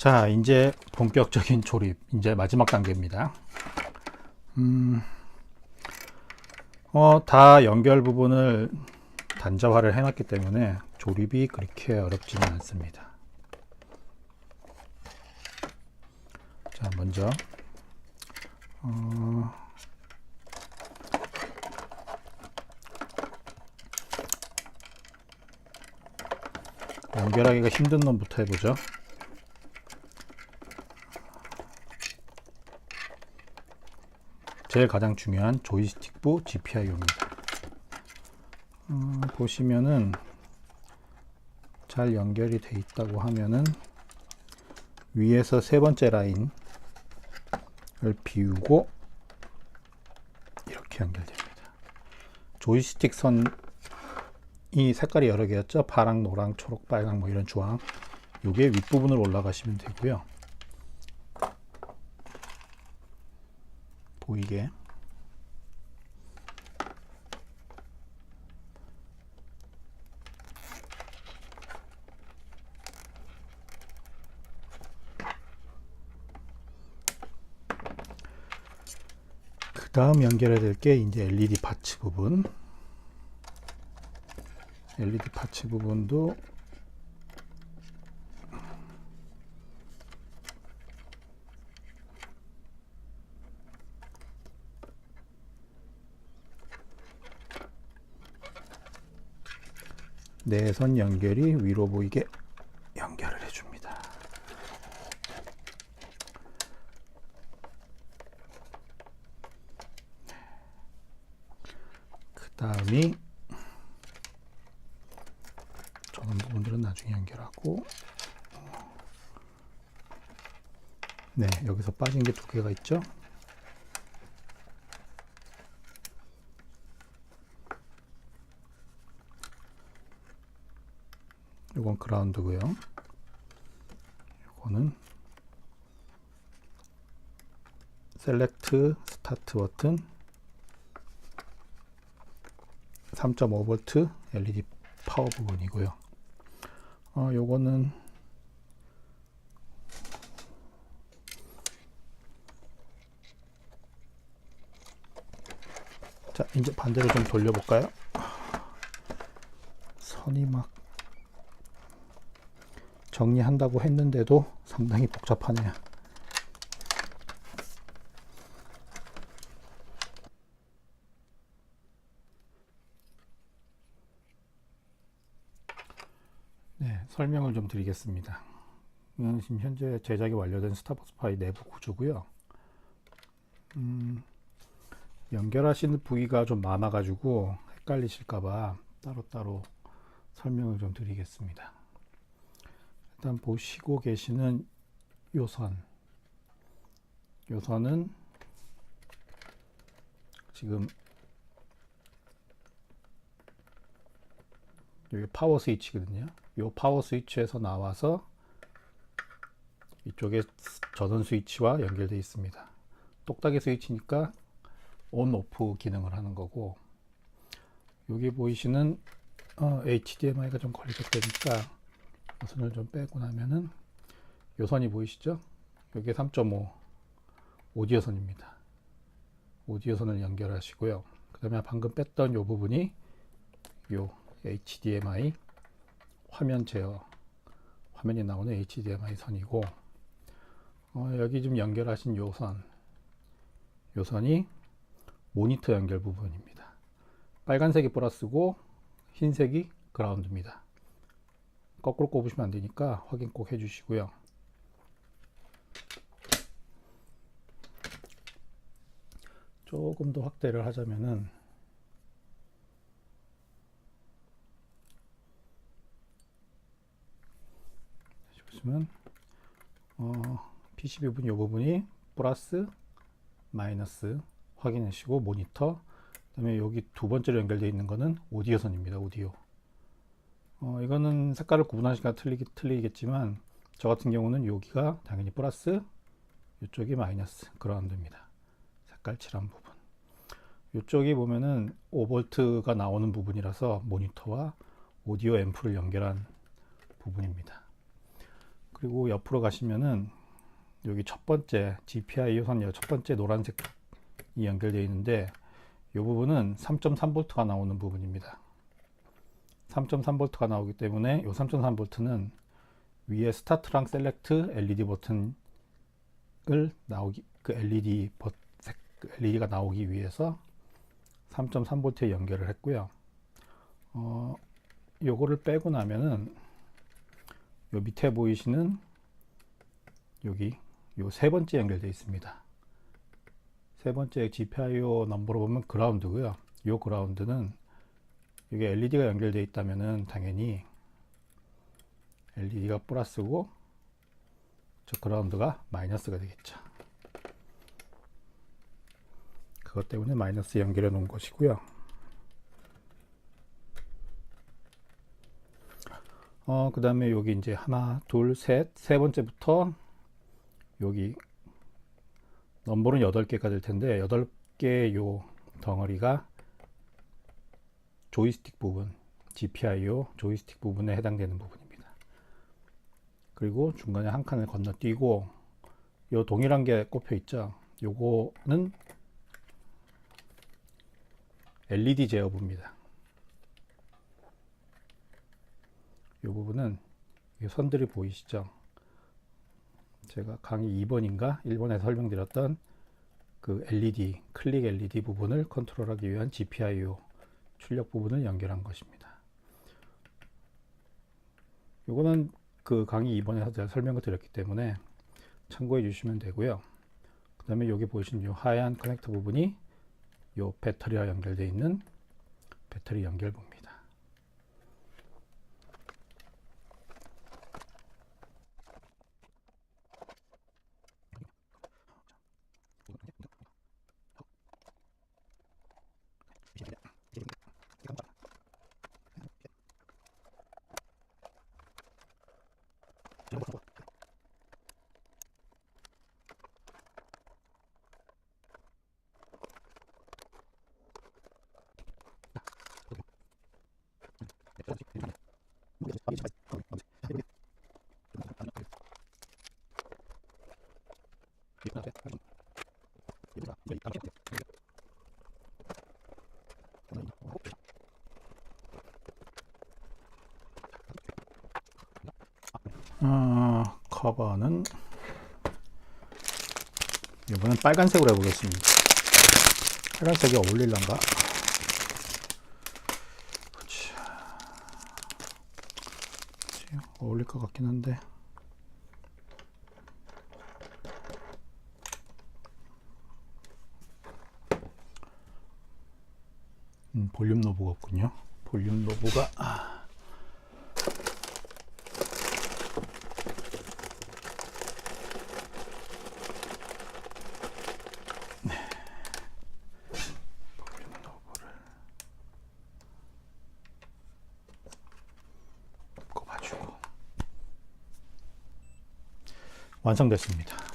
자, 이제 본격적인 조립, 이제 마지막 단계입니다. 음, 어, 다 연결 부분을 단자화를 해놨기 때문에 조립이 그렇게 어렵지는 않습니다. 자, 먼저, 어, 연결하기가 힘든 놈부터 해보죠. 제일 가장 중요한 조이스틱부 GPIO입니다. 음, 보시면은 잘 연결이 돼 있다고 하면은 위에서 세 번째 라인을 비우고 이렇게 연결됩니다. 조이스틱 선이 색깔이 여러 개였죠. 파랑, 노랑, 초록, 빨강 뭐 이런 주황. 요게 윗부분으로 올라가시면 되고요. 보이게. 그 다음 연결해야 될 게 이제 LED 파츠 부분. LED 파츠 부분도 내선 연결이 위로 보이게 연결을 해줍니다. 그 다음이 저런 부분들은 나중에 연결하고 네 여기서 빠진 게 두 개가 있죠 이건 그라운드고요. 이거는 셀렉트 스타트 버튼 3.5V LED 파워 부분이고요. 어, 요거는 자, 이제 반대로 좀 돌려볼까요? 선이 막 정리한다고 했는데도 상당히 복잡하네요. 네, 설명을 좀 드리겠습니다. 이건 지금 현재 제작이 완료된 스타벅스 파이 내부 구조고요. 음, 연결하시는 부위가 좀 많아가지고 헷갈리실까봐 따로따로 설명을 좀 드리겠습니다. 일단 보시고 계시는 요선 요선은 지금 여기 파워 스위치거든요. 요 파워 스위치에서 나와서 이쪽에 전원 스위치와 연결되어 있습니다. 똑딱이 스위치니까 온 오프 기능을 하는 거고 여기 보이시는 어, HDMI가 좀 걸리적되니까 요 선을 좀 빼고 나면은 요선이 보이시죠? 여기 3.5 오디오 선입니다. 오디오 선을 연결하시고요. 그 다음에 방금 뺐던 요 부분이 요 HDMI 화면 제어 화면이 나오는 HDMI 선이고 어, 여기 좀 연결하신 요 선, 요 선이 모니터 연결 부분입니다. 빨간색이 플러스고 흰색이 그라운드입니다. 거꾸로 꼽으시면 안 되니까 확인 꼭 해주시고요. 조금 더 확대를 하자면은 보시면 어, PCB 부분 이 부분이 플러스 마이너스 확인하시고 모니터 그다음에 여기 두 번째로 연결되어 있는 거는 오디오 선입니다. 오디오. 어, 이거는 색깔을 구분하시기가 틀리기, 틀리겠지만 저 같은 경우는 여기가 당연히 플러스 이쪽이 마이너스 그라운드입니다. 색깔 칠한 부분. 이쪽이 보면은 5V가 나오는 부분이라서 모니터와 오디오 앰프를 연결한 부분입니다. 그리고 옆으로 가시면은 여기 첫 번째 GPI 요선 첫 번째 노란색이 연결되어 있는데 이 부분은 3.3V가 나오는 부분입니다. 3.3V가 나오기 때문에 이 3.3V는 위에 스타트랑 셀렉트 LED 버튼을 나오기 그 LED 버, 색, 그 LED가 나오기 위해서 3.3V에 연결을 했고요. 어, 요거를 빼고 나면은 요 밑에 보이시는 여기 요 세 번째 연결되어 있습니다. 세 번째 GPIO 넘버로 보면 그라운드고요. 요 그라운드는 여기 LED가 연결되어 있다면은 당연히 LED가 플러스고 저 그라운드가 마이너스가 되겠죠. 그것 때문에 마이너스 연결해 놓은 것이고요. 어, 그 다음에 여기 이제 하나, 둘, 셋, 세 번째부터 여기 넘버는 8개가 될 텐데 8개 요 덩어리가 조이스틱 부분, GPIO 조이스틱 부분에 해당되는 부분입니다. 그리고 중간에 한 칸을 건너뛰고 요 동일한 게 꼽혀 있죠. 요거는 LED 제어부입니다. 이 부분은 이 선들이 보이시죠? 제가 강의 2번인가 1번에서 설명드렸던 그 LED, 클릭 LED 부분을 컨트롤하기 위한 GPIO 출력 부분을 연결한 것입니다. 이거는 그 강의 2번에서 제가 설명을 드렸기 때문에 참고해 주시면 되고요. 그 다음에 여기 보시는 이 하얀 커넥터 부분이 이 배터리와 연결되어 있는 배터리 연결부입니다. 어, 커버는 이번엔 빨간색으로 해보겠습니다. 빨간색이 어울릴란가? 어울릴 것 같긴 한데. 음, 볼륨 노브가 없군요. 볼륨 노브가 아. 볼륨 노브를 꼽아주고 완성됐습니다.